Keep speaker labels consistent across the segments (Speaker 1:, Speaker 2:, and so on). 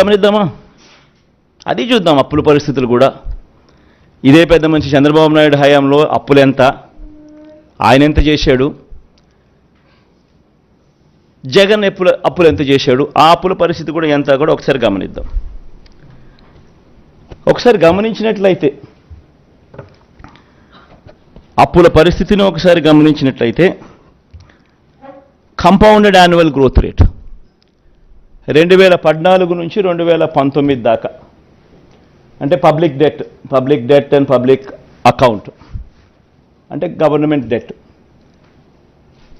Speaker 1: గమనిద్దామా? అది చూద్దాం అప్పుల పరిస్థితులు కూడా. ఇదే పెద్ద మంచి చంద్రబాబు నాయుడు హయాంలో అప్పులు ఎంత? ఆయన ఎంత చేశాడు? జగన్ ఎప్పుల అప్పులు ఎంత చేశాడు? ఆ అప్పుల పరిస్థితి కూడా ఎంత కూడా ఒకసారి గమనిద్దాం. ఒకసారి గమనించినట్లయితే అప్పుల పరిస్థితిని ఒకసారి గమనించినట్లయితే కంపౌండెడ్ యాన్యువల్ గ్రోత్ రేట్ రెండు వేల పద్నాలుగు నుంచి రెండు వేల పంతొమ్మిది దాకా. అంటే public debt public debt and public account. అంటే గవర్నమెంట్ డెట్.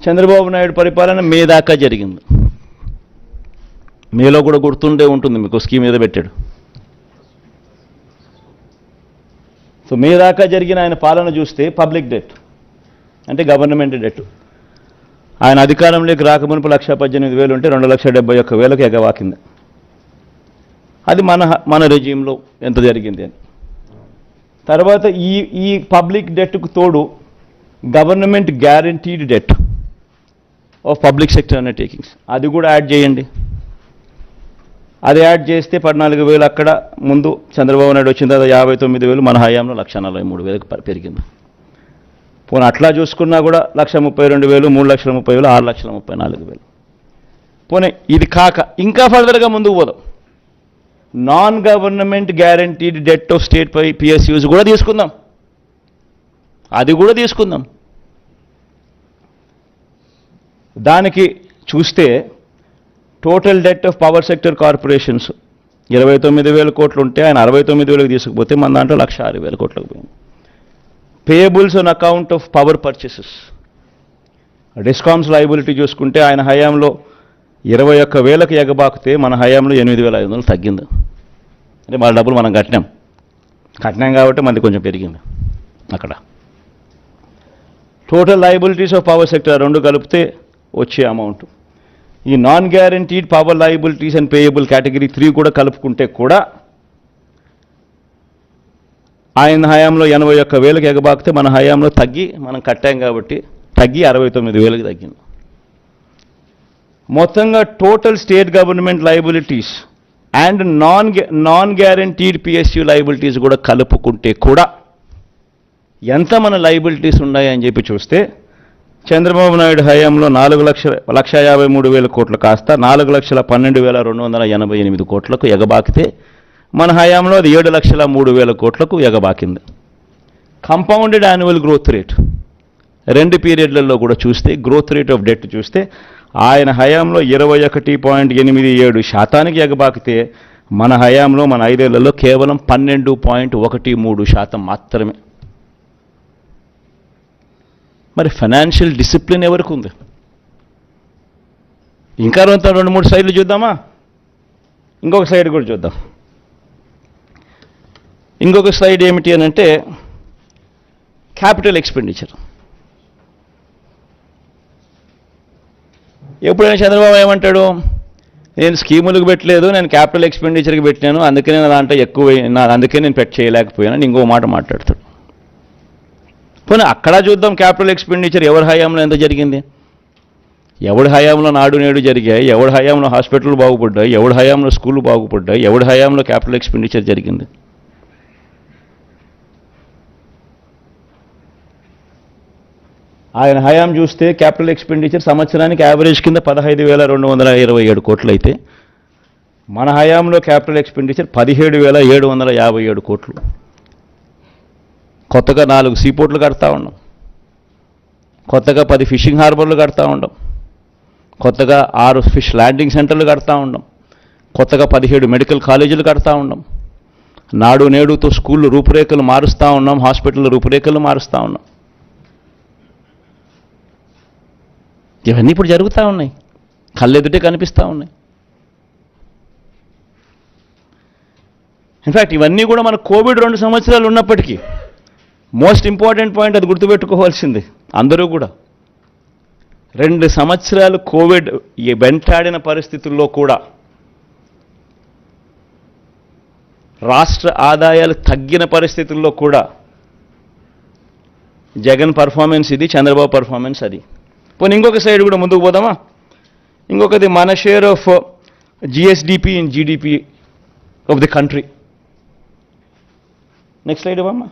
Speaker 1: చంద్రబాబు నాయుడు పరిపాలన మే దాకా జరిగింది. మేలో కూడా గుర్తుండే ఉంటుంది మీకు స్కీమ్ మీద పెట్టాడు. సో మే దాకా జరిగిన ఆయన పాలన చూస్తే పబ్లిక్ డెట్ అంటే గవర్నమెంట్ డెట్. ఆయన అధికారంలోకి రాకమునుపు లక్ష పద్దెనిమిది వేలు ఉంటే రెండు లక్ష డెబ్బై ఒక్క వేలకు ఎగవాకింది. అది మన మన రెజీంలో ఎంత జరిగింది అని. తర్వాత ఈ ఈ పబ్లిక్ డెట్కు తోడు government guaranteed debt of public sector undertakings. అది కూడా యాడ్ చేయండి. అది యాడ్ చేస్తే పద్నాలుగు వేలు అక్కడ ముందు చంద్రబాబు నాయుడు వచ్చిన తర్వాత యాభై తొమ్మిది వేలు మన హయాంలో లక్ష నలభై మూడు వేలకు పెరిగింది. పోనీ అట్లా చూసుకున్నా కూడా లక్ష ముప్పై రెండు వేలు మూడు లక్షల ముప్పై వేలు ఆరు లక్షల ముప్పై నాలుగు వేలు. పోనీ ఇది కాక ఇంకా ఫర్దర్గా ముందుకు పోదాం. Non government guaranteed debt of state pi PSUs కూడా తీసుకుందాం. అది కూడా తీసుకుందాం. దానికి చూస్తే total debt of power sector corporations ఇరవై తొమ్మిది వేల కోట్లు ఉంటే ఆయన అరవై తొమ్మిది వేలకు తీసుకుపోతే మన దాంట్లో లక్ష ఆరు వేల కోట్లకు పోయింది. Payables on account of power purchases discoms liability చూసుకుంటే ఆయన హయాంలో ఇరవై ఒక్క వేలకు ఎగబాకితే మన హయాంలో ఎనిమిది వేల ఐదు వందలు తగ్గింది. అంటే వాళ్ళ డబ్బులు మనం కట్టినాం. కట్టినాం కాబట్టి మనది కొంచెం పెరిగింది అక్కడ. Total liabilities of power sector రెండు కలిపితే వచ్చే అమౌంట్ ఈ non guaranteed power liabilities and payable category three కూడా కలుపుకుంటే కూడా ఆయన హయాంలో ఎనభై ఒక్క వేలకు ఎగబాకితే మన హయాంలో తగ్గి మనం కట్టాం కాబట్టి తగ్గి అరవై తొమ్మిది వేలకు తగ్గింది. మొత్తంగా total state government liabilities and non non guaranteed PSU liabilities కూడా కలుపుకుంటే కూడా ఎంత మన లైబిలిటీస్ ఉన్నాయని చెప్పి చూస్తే చంద్రబాబు నాయుడు హయాంలో నాలుగు లక్షల లక్ష యాభై మూడు వేల కోట్లు కాస్త నాలుగు లక్షల పన్నెండు వేల రెండు వందల ఎనభై ఎనిమిది కోట్లకు ఎగబాకితే మన హయాంలో అది ఏడు లక్షల మూడు వేల కోట్లకు ఎగబాకింది. కంపౌండెడ్ యాన్యువల్ గ్రోత్ రేట్ రెండు పీరియడ్లలో కూడా చూస్తే గ్రోత్ రేట్ ఆఫ్ డెట్ చూస్తే ఆయన హయాంలో ఇరవై ఒకటి పాయింట్ ఎనిమిది ఏడు శాతానికి ఎగబాకితే మన హయాంలో మన ఐదేళ్ళలో కేవలం పన్నెండు పాయింట్ ఒకటి మూడు శాతం మాత్రమే. మరి ఫైనాన్షియల్ డిసిప్లిన్ ఎవరికి ఉంది? ఇంకా రెండు మూడు సైడ్లు చూద్దామా? ఇంకొక సైడ్ కూడా చూద్దాం. ఇంకొక స్లైడ్ ఏమిటి అని అంటే క్యాపిటల్ ఎక్స్పెండిచర్. ఎప్పుడైనా చంద్రబాబు ఏమంటాడు నేను స్కీములకు పెట్టలేదు నేను క్యాపిటల్ ఎక్స్పెండిచర్కి పెట్టాను అందుకనే నా దాంట్లో ఎక్కువ నా అందుకే నేను పెట్ చేయలేకపోయాను ఇంకో మాట మాట్లాడతాడు. పోనీ అక్కడ చూద్దాం క్యాపిటల్ ఎక్స్పెండిచర్ ఎవరి హయాంలో ఎంత జరిగింది? ఎవడి హయాంలో నాడు నేడు జరిగాయి? ఎవడి హయాంలో హాస్పిటల్ బాగుపడ్డాయి? ఎవడి హయాంలో స్కూళ్ళు బాగుపడ్డాయి? ఎవడి హయాంలో క్యాపిటల్ ఎక్స్పెండిచర్ జరిగింది? ఆయన హయాం చూస్తే క్యాపిటల్ ఎక్స్పెండిచర్ సంవత్సరానికి యావరేజ్ కింద పదహైదు వేల రెండు వందల ఇరవై ఏడు కోట్లు అయితే మన హయాంలో క్యాపిటల్ ఎక్స్పెండిచర్ పదిహేడు వేల ఏడు వందల యాభై ఏడు కోట్లు. కొత్తగా నాలుగు సీపోర్ట్లు కడతా ఉన్నాం కొత్తగా పది ఫిషింగ్ హార్బర్లు కడతా ఉండం. కొత్తగా ఆరు ఫిష్ ల్యాండింగ్ సెంటర్లు కడతా ఉండం. కొత్తగా పదిహేడు మెడికల్ కాలేజీలు కడతా ఉండం. నాడు నేడుతో స్కూళ్ళు రూపురేఖలు మారుస్తూ ఉన్నాం హాస్పిటల్ రూపురేఖలు మారుస్తూ ఉన్నాం. ఇవన్నీ ఇప్పుడు జరుగుతూ ఉన్నాయి. కళ్ళెదుటే కనిపిస్తూ ఉన్నాయి. ఇన్ఫ్యాక్ట్ ఇవన్నీ కూడా మన కోవిడ్ రెండు సంవత్సరాలు ఉన్నప్పటికీ మోస్ట్ ఇంపార్టెంట్ పాయింట్ అది గుర్తుపెట్టుకోవాల్సింది. అందరూ కూడా. రెండు సంవత్సరాలు కోవిడ్ ఈ వెంటాడిన పరిస్థితుల్లో కూడా రాష్ట్ర ఆదాయాలు తగ్గిన పరిస్థితుల్లో కూడా జగన్ పర్ఫార్మెన్స్ ఇది చంద్రబాబు పర్ఫార్మెన్స్ అది. పోనీ ఇంకొక సైడ్ కూడా ముందుకు పోదామా? ఇంకొకది మన share of GSDP in GDP of the country next slide ఇవ్వమ్మా